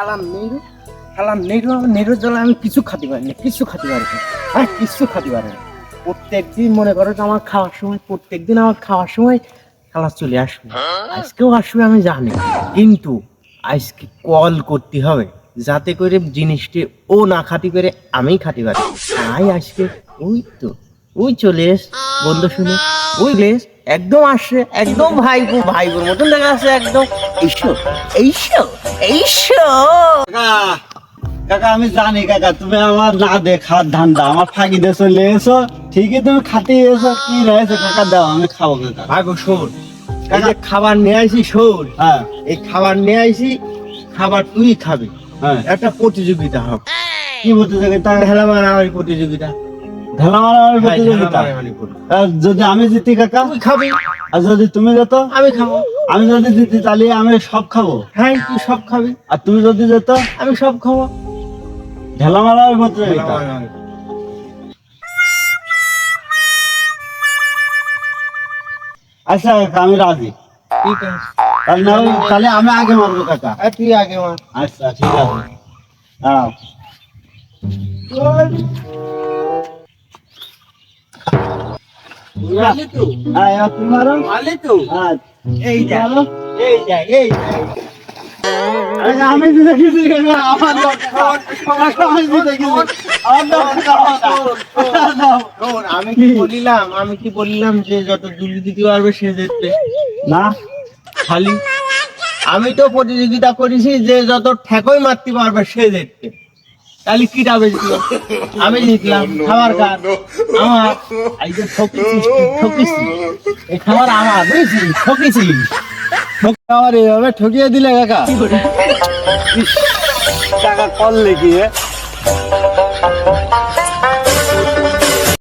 শালাম নেইরু। শালাম নেইরু নেইরুর জ্বালা আমি কিছু খাতে পারিনি কিছু খাতে পারিনি আর কিছু খাতে পারিনি প্রত্যেক দিন মনে করো যে আমার খাওয়ার সময় প্রত্যেক দিন আমার খাওয়ার সময় শালা চলে আসবে। আজকেও আসবে আমি জানি, কিন্তু আজকে কল করতে হবে, যাতে করে জিনিসটি ও না খাতি করে আমি খাতে পারি। তাই আজকে ওই তো, ওই চলে এস বন্ধু শুনে। ওই একদম আসছে একদম ভাই ভাই মতন দেখা আছে একদম। এইসো এইসো এইসো। কাকা কাকা আমি জানি কাকা তুমি আমার না দেখার ধান্দা আমার ফাঁকি দিয়ে চলে এসো ঠিকই তুমি খাতে এসো কি রয়েছে কাকা দাও আমি খাব কাকা। ভাগো শোন। এই যে খাবার নিয়ে আইছি শোন। হ্যাঁ। এই খাবার নিয়ে আইছি খাবার তুই খাবি। হ্যাঁ। একটা প্রতিযোগিতা হবে। কি বলতে চাই তা ঢেলা মারামারি প্রতিযোগিতা। ঢেলা মারামারি হ্যাঁ, প্রতিযোগিতা। আর যদি আমি জিতি কাকা খাবি। আর যদি তুমি যেত আমি খাব। আমি যদি জিতি তাহলে আমি সব খাব। হ্যাঁ তুই সব খাবি। আর তুমি যদি যেত আমি সব খাব। ঢেলা মারামারি প্রতিযোগিতা। আচ্ছা কাকা আমি রাজি। ঠিক আছে। তাহলে হয়- আমি আগে মারবো কাকা। আর তুই আগে মার। আচ্ছা ঠিক আছে। দাঁড়াও। শোন, আমি কি বলিলাম আমি কি বলিলাম যে যত জুলি দিতে পারবে সে জিতবে না খালি। আমি তো প্রতিযোগিতা করেছি যে যত ঠেকই মারতে পারবে সে জিতবে তাহলে কি ডাবে আমি লিখলাম খাবার কার? আমার এই যে ঠকিছি তুই, ঠকেছিস এই খাবার আমার বুঝেছি? ঠকিছি। খাবার এইভাবে ঠকিয়ে দিলে কাকা টাকা কল এ?